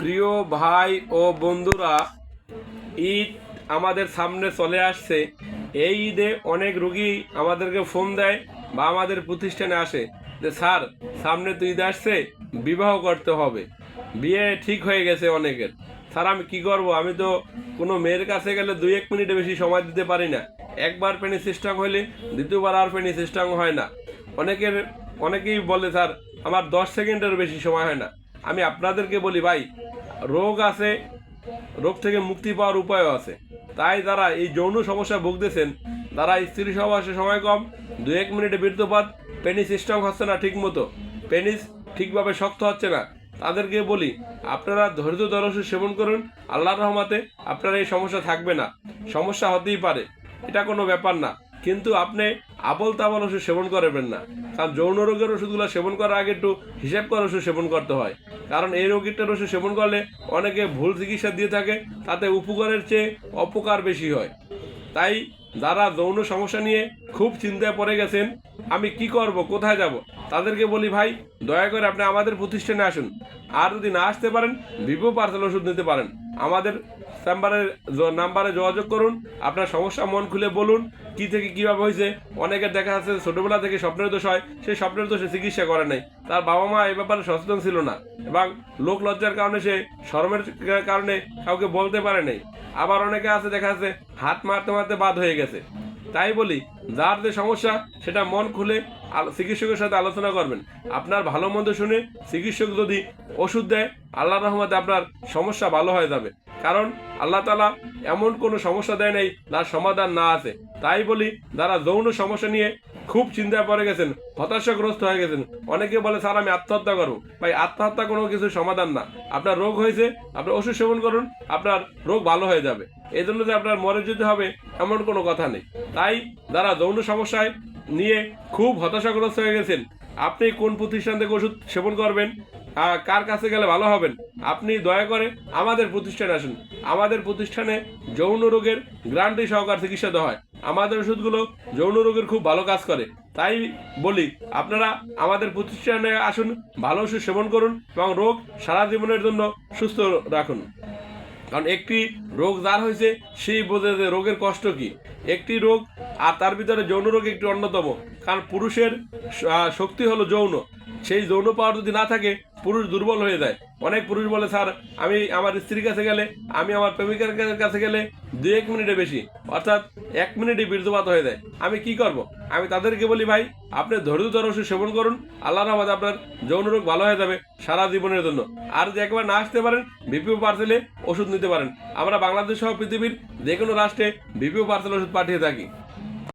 প্রিয় ভাই ও বন্ধুরা, ঈদ আমাদের সামনে চলে আসছে। এই ঈদে অনেক রুগী আমাদেরকে ফোন দেয় বা আমাদের প্রতিষ্ঠানে আসে যে, স্যার, সামনে তো ঈদ আসছে, বিবাহ করতে হবে। বিয়ে ঠিক হয়ে গেছে অনেকের। স্যার, আমি কি করব? আমি তো কোনো মেয়ের কাছে গেলে দুই এক মিনিটে বেশি সময় দিতে পারি না। একবার পেনি সিস্টেম হইলে দ্বিতীয়বার আর পেনি সিস্টেম হয় না। অনেকের, অনেকেই বলে, স্যার, আমার দশ সেকেন্ডের বেশি সময় হয় না। আমি আপনাদেরকে বলি, ভাই রোগ আছে, রোগ থেকে মুক্তি পাওয়ার উপায়ও আছে। তাই যারা এই যৌন সমস্যা ভুগতেছেন, তারা স্ত্রী সহবাসে সময় কম দু এক মিনিটে বীর্যপাত পেনিস স্ট্রং হচ্ছে না ঠিক মতো পেনিস ঠিকভাবে শক্ত হচ্ছে না। তাদেরকে বলি, আপনারা ধৈর্য ধর ওষুধ সেবন করুন, আল্লাহর রহমাতে আপনার এই সমস্যা থাকবে না। সমস্যা হতেই পারে, এটা কোনো ব্যাপার না। কিন্তু আপনি আবল তাবল ওষুধ সেবন করবেন না। কারণ যৌন রোগের ওষুধগুলো সেবন করার আগে একটু হিসাব করে ওষুধ সেবন করতে হয়। কারণ এই রোগীটার ওষুধ সেবন করলে অনেকে ভুল চিকিৎসা দিয়ে থাকে, তাতে উপকারের চেয়ে অপকার বেশি হয়। তাই যারা যৌন সমস্যা নিয়ে খুব চিন্তায় পড়ে গেছেন, আমি কি করব, কোথায় যাব? তাদেরকে বলি, ভাই, দয়া করে আপনি আমাদের প্রতিষ্ঠানে আসুন। আর যদি না আসতে পারেন, ভিভো পার্সেল ওষুধ নিতে পারেন। আমাদের চেম্বারের নাম্বারে যোগাযোগ করুন, আপনার সমস্যা মন খুলে বলুন, কি থেকে কীভাবে হয়েছে। অনেকের দেখা যাচ্ছে ছোটবেলা থেকে স্বপ্নের দোষ হয় সেই স্বপ্নের দোষে চিকিৎসা করে নাই। তার বাবা মা এই ব্যাপারে সচেতন ছিল না এবং লোক লজ্জার কারণে সে শরমের কারণে কাউকে বলতে পারে নাই। আবার অনেকে আছে, দেখা যাচ্ছে হাত মারতে মারতে বাদ হয়ে গেছে। তাই বলি, যার যে সমস্যা, সেটা মন খুলে চিকিৎসকের সাথে আলোচনা করবেন। আপনার ভালো মন্দ শুনে চিকিৎসক যদি ওষুধ দেয় আল্লাহ রহমতে আপনার সমস্যা ভালো হয়ে যাবে। কারণ আল্লাহ তালা এমন কোনো সমস্যা দেয় নাই, যার সমাধান না আছে। তাই বলি, যারা যৌন সমস্যা নিয়ে খুব চিন্তায় পড়ে গেছেন, হতাশাগ্রস্ত হয়ে গেছেন। অনেকে বলে, স্যার, আমি আত্মহত্যা করব। ভাই, আত্মহত্যা কোনো কিছু সমাধান না। আপনার রোগ হয়েছে আপনার ওষুধ সেবন করুন, আপনার রোগ ভালো হয়ে যাবে। এই জন্য যে আপনার মরে যেতে হবে, এমন কোনো কথা নেই। তাই, যারা যৌন সমস্যায় নিয়ে খুব হতাশাগ্রস্ত হয়ে গেছেন, আপনি কোন প্রতিষ্ঠান থেকে ওষুধ সেবন করবেন কার কাছে গেলে ভালো হবেন, আপনি দয়া করে আমাদের প্রতিষ্ঠানে আসুন। আমাদের প্রতিষ্ঠানে যৌন রোগের গ্রান্টি সহকার চিকিৎসা দেওয়া হয়। আমাদের ওষুধগুলো যৌন রোগের খুব ভালো কাজ করে। তাই বলি, আপনারা আমাদের প্রতিষ্ঠানে আসুন, ভালো ওষুধ সেবন করুন এবং রোগ সারা জীবনের জন্য সুস্থ রাখুন। কারণ একটি রোগ যার হয়েছে, সেই বোঝে যে রোগের কষ্ট কি। একটি রোগ আর তার ভিতরে যৌন রোগ একটি অন্যতম। কারণ পুরুষের শক্তি হলো যৌন। সেই যৌন পাওয়ার যদি না থাকে, পুরুষ দুর্বল হয়ে যায়। অনেক পুরুষ বলে, স্যার, আমি আমার স্ত্রীর কাছে গেলে, আমি আমার প্রেমিকার কাছে গেলে দু এক মিনিটে বেশি। অর্থাৎ এক মিনিটে বীর্যপাত হয়ে যায়। আমি কি করব? আমি তাদেরকে বলি, ভাই, আপনি ধৈর্য ধর ওষুধ সেবন করুন। আল্লাহ রহমত আপনার যৌন রোগ ভালো হয়ে যাবে সারা জীবনের জন্য। আর যদি একবার না আসতে পারেন বিপিও পার্সেলে ওষুধ নিতে পারেন। আমরা বাংলাদেশ সহ পৃথিবীর যে কোনো রাষ্ট্রে বিপিও পার্সেল ওষুধ পাঠিয়ে থাকি।